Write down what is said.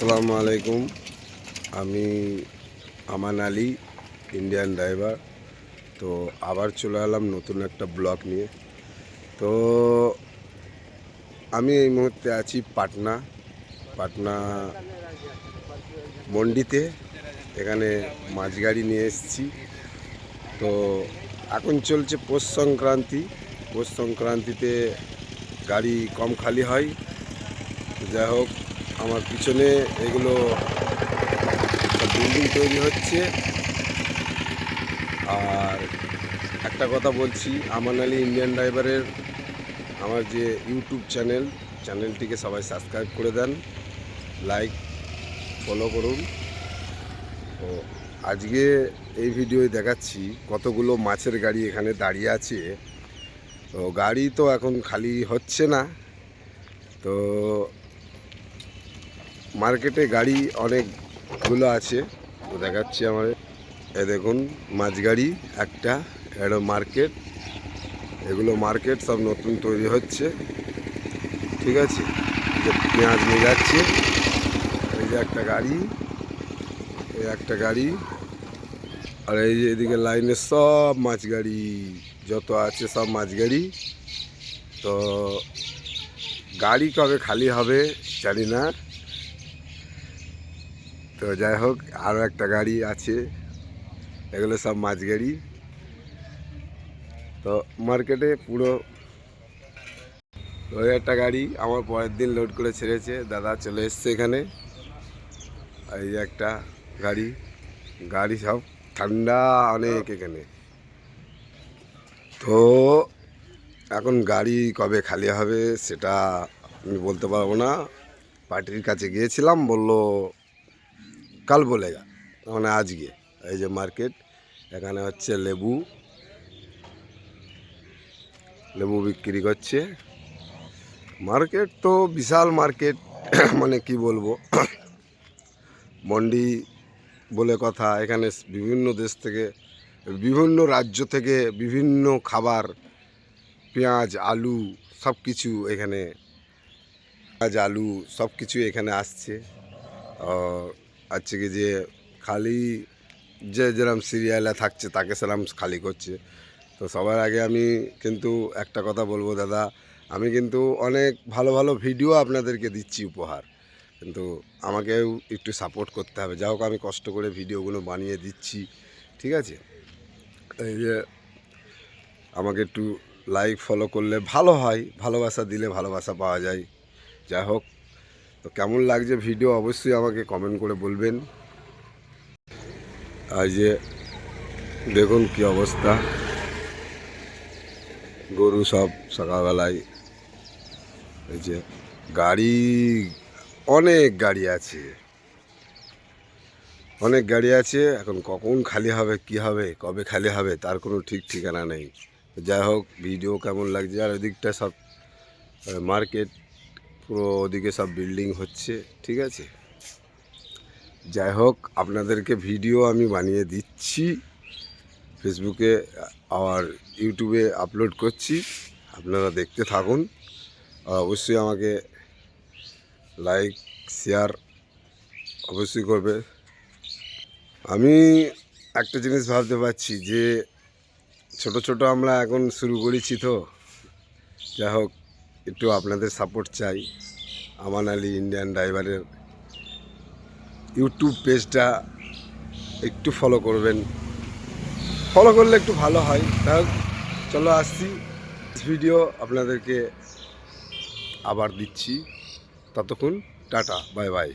আসসালামু আলাইকুম। আমি আমান আলী ইন্ডিয়ান ড্রাইভার তো আবার চলে এলাম নতুন একটা ব্লগ নিয়ে। তো আমি এই মুহূর্তে আছি পাটনা। পাটনা মন্ডিতে। এখানে মাছ গাড়ি নিয়ে এসেছি। তো এখন চলছে পৌষ সংক্রান্তি। পৌষ সংক্রান্তিতে গাড়ি কম খালি হয়। যাই হোক আমার পিছনে এগুলো বিল্ডিং তৈরি হচ্ছে। আর একটা কথা বলছি আমান আলী ইন্ডিয়ান ড্রাইভারের আমার যে ইউটিউব চ্যানেল চ্যানেলটিকে সবাই সাবস্ক্রাইব করে দেন লাইক ফলো করুন। তো আজকে এই ভিডিওয় দেখাচ্ছি কতগুলো মাছের গাড়ি এখানে দাঁড়িয়ে আছে। তো গাড়ি তো এখন খালি হচ্ছে না। তো মার্কেটে গাড়ি অনেকগুলো আছে। তো দেখাচ্ছি আমার এ দেখুন মাছ গাড়ি, একটা এটা মার্কেট। এগুলো মার্কেট সব নতুন তৈরি হচ্ছে। ঠিক আছে? পেঁয়াজ নিয়ে যাচ্ছে। এই যে একটা গাড়ি, এই একটা গাড়ি। আর এই যে এদিকে লাইনে সব মাছ গাড়ি, যত আছে সব মাছ গাড়ি। তো গাড়ি কবে খালি হবে জানি না। তো যাই হোক আরও একটা গাড়ি আছে। এগুলো সব মাছ গাড়ি তো মার্কেটে পুরো ওই একটা গাড়ি আমার পরের দিন লোড করে ছেড়েছে। দাদা চলে এসছে এখানে। এই একটা গাড়ি। গাড়ি সব ঠান্ডা অনেক এখানে। তো এখন গাড়ি কবে খালি হবে সেটা আমি বলতে পারব না। পার্টির কাছে গিয়েছিলাম, বলল কাল বলে গা মানে আজকে। এই যে মার্কেট, এখানে হচ্ছে লেবু। লেবু বিক্রি করছে। মার্কেট তো বিশাল মার্কেট মানে কি বলব? মন্ডি বলে কথা, এখানে বিভিন্ন দেশ থেকে, বিভিন্ন রাজ্য থেকে বিভিন্ন খাবার, পেঁয়াজ, আলু সব কিছু এখানে, পেঁয়াজ, আলু সব কিছু এখানে আসছে। আছে কি যে খালি যে যেরকম সিরিয়ালে থাকছে তাকে সেরকম খালি করছে। তো সবার আগে আমি কিন্তু একটা কথা বলব দাদা, আমি কিন্তু অনেক ভালো ভালো ভিডিও আপনাদেরকে দিচ্ছি উপহার। কিন্তু আমাকেও একটু সাপোর্ট করতে হবে। যা হোক আমি কষ্ট করে ভিডিওগুলো বানিয়ে দিচ্ছি, ঠিক আছে? এই যে আমাকে একটু লাইক ফলো করলে ভালো হয়, ভালোবাসা দিলে ভালোবাসা পাওয়া যায়। যাই হোক। তো কেমন লাগছে ভিডিও অবশ্যই আমাকে কমেন্ট করে বলবেন। আর যে, দেখুন কি অবস্থা। গরু সব সকালবেলায়, এই যে গাড়ি, অনেক গাড়ি আছে। অনেক গাড়ি আছে, এখন কখন খালি হবে, কি হবে, কবে খালি হবে, তার কোনো ঠিক ঠিকানা নেই। যাই হোক ভিডিও কেমন লাগছে, আর ওদিকটা সব মার্কেট পুরো ওদিকে সব বিল্ডিং হচ্ছে, ঠিক আছে? যাই হোক, আপনাদেরকে ভিডিও আমি বানিয়ে দিচ্ছি। ফেসবুকে আর ইউটিউবে আপলোড করছি। আপনারা দেখতে থাকুন। অবশ্যই আমাকে লাইক শেয়ার অবশ্যই করবে। আমি একটা জিনিস ভাবতে পারছি যে, ছোট ছোট আমরা এখন শুরু করেছি তো। যাই হোক একটু আপনাদের সাপোর্ট চাই। আমান আলী ইন্ডিয়ান ড্রাইভারের ইউটিউব পেজটা একটু ফলো করবেন। ফলো করলে একটু ভালো হয়। তাই চলো আসছি। ভিডিও আপনাদেরকে আবার দিচ্ছি। ততক্ষণ টাটা বাই বাই